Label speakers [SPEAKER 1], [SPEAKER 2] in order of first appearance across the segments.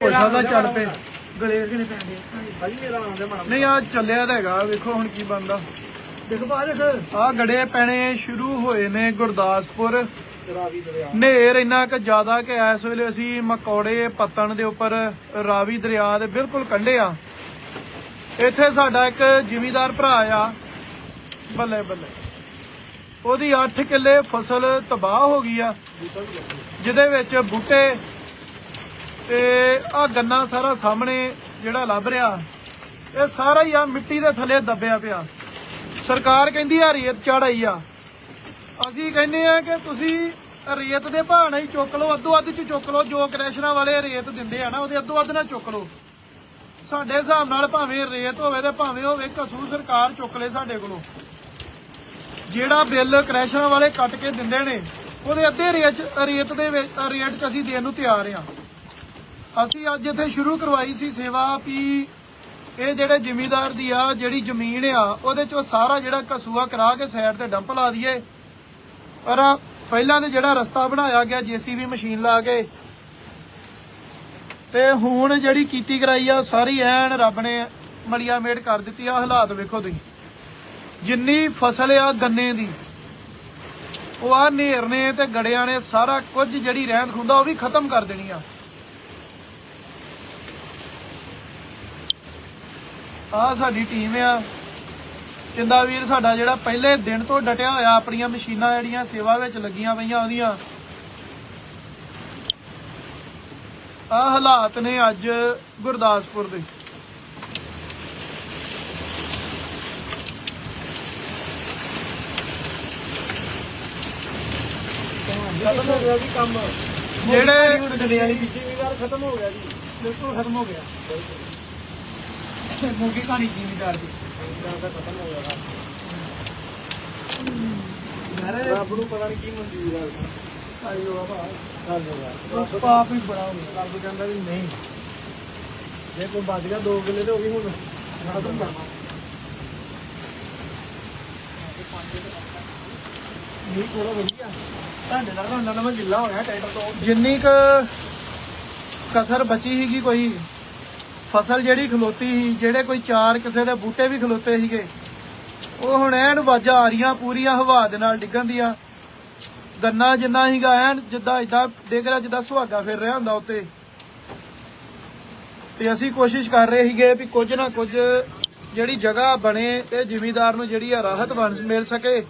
[SPEAKER 1] ਕੋਸ਼ਾ ਦਾ ਚੱਲ ਪਏ।
[SPEAKER 2] ਗਲੇ ਕਿਨੇ ਪੈਂਦੇ ਭਾਜੀ ਮੇਰਾ ਆਉਂਦੇ ਮਾੜਾ
[SPEAKER 1] ਨਹੀਂ ਆ ਚੱਲਿਆ ਤਾਂ ਹੈਗਾ ਵੇਖੋ ਹੁਣ ਕੀ ਬਣਦਾ।
[SPEAKER 2] ਦੇਖੋ ਬਾਹਰ ਦੇਖ।
[SPEAKER 1] ਆ ਗੜੇ ਪੈਣੇ ਸ਼ੁਰੂ ਹੋਏ ਨੇ ਗੁਰਦਾਸਪੁਰ।
[SPEAKER 2] ਰਾਵੀ ਦਰਿਆ।
[SPEAKER 1] ਨੇਰ ਇੰਨਾ ਕੁ ਜ਼ਿਆਦਾ ਕਿ ਇਸ ਵੇਲੇ ਅਸੀਂ ਮਕੌੜੇ ਪੱਤਣ ਦੇ ਉੱਪਰ ਰਾਵੀ ਦਰਿਆ ਦੇ ਬਿਲਕੁਲ ਕੰਢੇ ਆ। ਇੱਥੇ ਸਾਡਾ ਇੱਕ ਜ਼ਿਮੀਦਾਰ ਭਰਾ ਆ। ਬੱਲੇ ਬੱਲੇ। ਉਹਦੀ 8 ਕਿੱਲੇ ਫਸਲ ਤਬਾਹ ਹੋ ਗਈ ਆ। ਜਿਹਦੇ ਵਿੱਚ ਬੂਟੇ ਤੇ ਆ ਗੰਨਾ ਸਾਰਾ ਸਾਹਮਣੇ ਜਿਹੜਾ ਲੱਭ ਰਿਹਾ, ਇਹ ਸਾਰਾ ਹੀ ਆ ਮਿੱਟੀ ਦੇ ਥੱਲੇ ਦੱਬਿਆ ਪਿਆ। ਸਰਕਾਰ ਕਹਿੰਦੀ ਆ, ਰੇਤ ਚੜਾਈ ਆ। ਅਸੀਂ ਕਹਿੰਦੇ ਆ ਕਿ ਤੁਸੀਂ ਰੇਤ ਦੇ ਭਾਅ ਨਾਲ ਹੀ ਚੁੱਕ ਲਓ, ਅੱਧੋ ਅੱਧ ਚ ਚੁੱਕ ਲਓ, ਜੋ ਕ੍ਰੈਸ਼ਰਾਂ ਵਾਲੇ ਰੇਤ ਦਿੰਦੇ ਆ ਨਾ, ਉਹਦੇ ਅੱਧੋ ਅੱਧ ਨਾਲ ਚੁੱਕ ਲਓ। ਸਾਡੇ ਹਿਸਾਬ ਨਾਲ ਭਾਵੇਂ ਰੇਤ ਹੋਵੇ ਤੇ ਭਾਵੇਂ ਹੋਵੇ ਕਸੂ ਸਰਕਾਰ ਚੁੱਕ ਲੇ ਸਾਡੇ ਕੋਲੋਂ। ਜਿਹੜਾ ਬਿੱਲ ਕ੍ਰੈਸ਼ਰਾਂ ਵਾਲੇ ਕੱਟ ਕੇ ਦਿੰਦੇ ਨੇ, ਉਹਦੇ ਅੱਧੇ ਰੇਟ ਰੇਤ ਦੇ ਰੇਟ ਚ ਅਸੀਂ ਦੇਣ ਨੂੰ ਤਿਆਰ ਆ। ਅਸੀਂ ਅੱਜ ਇੱਥੇ ਸ਼ੁਰੂ ਕਰਵਾਈ ਸੀ ਸੇਵਾ ਵੀ ਇਹ ਜਿਹੜੇ ਜ਼ਿਮੀਦਾਰ ਦੀ ਆ, ਜਿਹੜੀ ਜ਼ਮੀਨ ਆ, ਉਹਦੇ ਚੋਂ ਸਾਰਾ ਜਿਹੜਾ ਕਸੂਆ ਕਰਾ ਕੇ ਸਾਈਡ ਤੇ ਡੰਪ ਲਾ ਦਈਏ। ਪਰ ਪਹਿਲਾਂ ਤੇ ਜਿਹੜਾ ਰਸਤਾ ਬਣਾਇਆ ਗਿਆ, ਜੀਸੀਬੀ ਮਸ਼ੀਨ ਲਾ ਕੇ, ਤੇ ਹੁਣ ਜਿਹੜੀ ਕੀਤੀ ਕਰਾਈ ਆ ਉਹ ਸਾਰੀ ਐਨ ਰੱਬ ਨੇ ਮਲੀਆ ਮੇਟ ਕਰ ਦਿੱਤੀ ਆ, ਹਾਲਾਤ ਵੇਖੋ ਤੁਸੀਂ। ਜਿੰਨੀ ਫਸਲ ਆ ਗੰਨੇ ਦੀ, ਉਹ ਆ ਨੇਰ ਨੇ ਤੇ ਗੜਿਆਂ ਨੇ ਸਾਰਾ ਕੁਝ ਜਿਹੜੀ ਰਹਿੰਦ ਖੁੰਦਾ, ਉਹ ਵੀ ਖਤਮ ਕਰ ਦੇਣੀ ਆ। ਆ ਸਾਡੀ ਟੀਮ ਆ। ਚਿੰਦਾ ਵੀਰ ਸਾਡਾ ਜਿਹੜਾ ਪਹਿਲੇ ਦਿਨ ਤੋਂ ਡਟਿਆ ਹੋਇਆ ਆਪਣੀਆਂ ਮਸ਼ੀਨਾਂ ਜਿਹੜੀਆਂ ਸੇਵਾ ਵਿੱਚ ਲੱਗੀਆਂ ਪਈਆਂ ਉਹਦੀਆਂ। ਆ ਹਾਲਾਤ ਨੇ ਅੱਜ ਗੁਰਦਾਸਪੁਰ ਦੇ।
[SPEAKER 2] ਖਤਮ ਹੋ ਗਿਆ ਜੀ ਕੰਮ।
[SPEAKER 1] ਜਿਹੜੇ
[SPEAKER 2] ਗੱਡੇ ਵਾਲੀ ਪਿੱਛੇ ਵੀ ਵਾਰ ਖਤਮ ਹੋ ਗਿਆ ਜੀ। ਬਿਲਕੁਲ ਖਤਮ ਹੋ ਗਿਆ। ਮੋਗੀ ਕਹਾਣੀ ਜ਼ਿਮੀਦਾਰ ਦੀ? ਖਤਮ ਹੋ। ਗਿਆ ਰੱਬ ਨੂੰ ਪਤਾ ਨਹੀਂ ਕੀ ਮਨਜ਼ੂਰ ਆ ਆਇਓ ਬਾਬਾ ਪਾਪ ਹੀ ਬੜਾ ਹੋ ਗਿਆ ਰੱਬ ਕਹਿੰਦਾ ਵੀ ਨਹੀਂ। ਜੇ ਕੋਈ ਵੱਜ ਗਿਆ 2 ਕਿੱਲੇ ਤੇ ਹੋ ਗਈ ਹੁਣ। ਖਤਮ ਕਰਨਾ। ਨਹੀਂ ਕੋਲਾ ਵਧੀਆ। ਤੁਹਾਡੇ ਨਾਲ ਰੋਣਾ ਨਾ ਮੈਂ ਗਿੱਲਾ ਹੋ ਗਿਆ ਟਾਈਟਲ ਤੋਂ।
[SPEAKER 1] ਜਿੰਨੀ ਕ ਕਸਰ ਬਚੀ ਸੀਗੀ ਕੋਈ ਫਸਲ ਜਿਹੜੀ ਖਲੋਤੀ ਸੀ, ਜਿਹੜੇ ਕੋਈ ਚਾਰ ਕਿਸੇ ਦੇ ਬੂਟੇ ਵੀ ਖਲੋਤੇ ਸੀਗੇ, ਉਹ ਹੁਣ ਐਨ ਵਾਜਾਂ ਆ ਰਹੀਆਂ, ਪੂਰੀਆਂ ਹਵਾ ਦੇ ਨਾਲ ਡਿੱਗਣ ਦੀਆਂ। ਗੰਨਾ ਜਿੰਨਾ ਸੀਗਾ, ਐਨ ਜਿੱਦਾਂ ਇਦਾਂ ਡਿੱਗ ਰਿਹਾ, ਜਿੱਦਾਂ ਸੁਹਾਗਾ ਫਿਰ ਰਿਹਾ ਹੁੰਦਾ ਉੱਤੇ। ਤੇ ਅਸੀਂ ਕੋਸ਼ਿਸ਼ ਕਰ ਰਹੇ ਸੀਗੇ ਵੀ ਕੁਝ ਨਾ ਕੁਝ ਜਿਹੜੀ ਜਗ੍ਹਾ ਬਣੇ ਤੇ ਜ਼ਿਮੀਦਾਰ ਨੂੰ ਜਿਹੜੀ ਆ ਰਾਹਤ ਬਣ ਮਿਲ ਸਕੇ।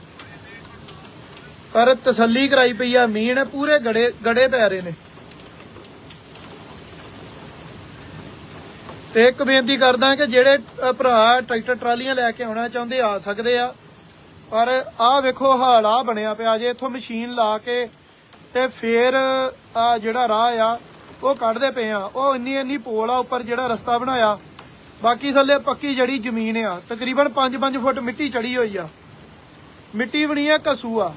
[SPEAKER 1] ਪਰ ਤਸੱਲੀ ਕਰਾਈ ਪਈ ਆ, ਮੀਂਹ ਨੇ ਪੂਰੇ ਗੜੇ ਗੜੇ ਪੈ ਰਹੇ ਨੇ। ਤੇ ਇੱਕ ਬੇਨਤੀ ਕਰਦਾ ਕਿ ਜਿਹੜੇ ਭਰਾ ਟਰੈਕਟਰ ਟਰਾਲੀਆਂ ਲੈ ਕੇ ਆਉਣਾ ਚਾਹੁੰਦੇ ਆ ਸਕਦੇ ਆ। ਪਰ ਆਹ ਵੇਖੋ ਹਾਲ ਆ ਬਣਿਆ ਪਿਆ, ਜੇ ਇੱਥੋਂ ਮਸ਼ੀਨ ਲਾ ਕੇ ਤੇ ਫੇਰ ਆ ਜਿਹੜਾ ਰਾਹ ਆ, ਉਹ ਕੱਢਦੇ ਪਏ ਆ। ਉਹ ਇੰਨੀ ਇੰਨੀ ਪੋਲ ਆ ਉੱਪਰ ਜਿਹੜਾ ਰਸਤਾ ਬਣਾਇਆ। ਬਾਕੀ ਥੱਲੇ ਪੱਕੀ ਜੜੀ ਜ਼ਮੀਨ ਆ, ਤਕਰੀਬਨ 5-5 ਫੁੱਟ ਮਿੱਟੀ ਚੜੀ ਹੋਈ ਆ। ਮਿੱਟੀ ਬਣੀ ਆ ਕਸੂ ਆ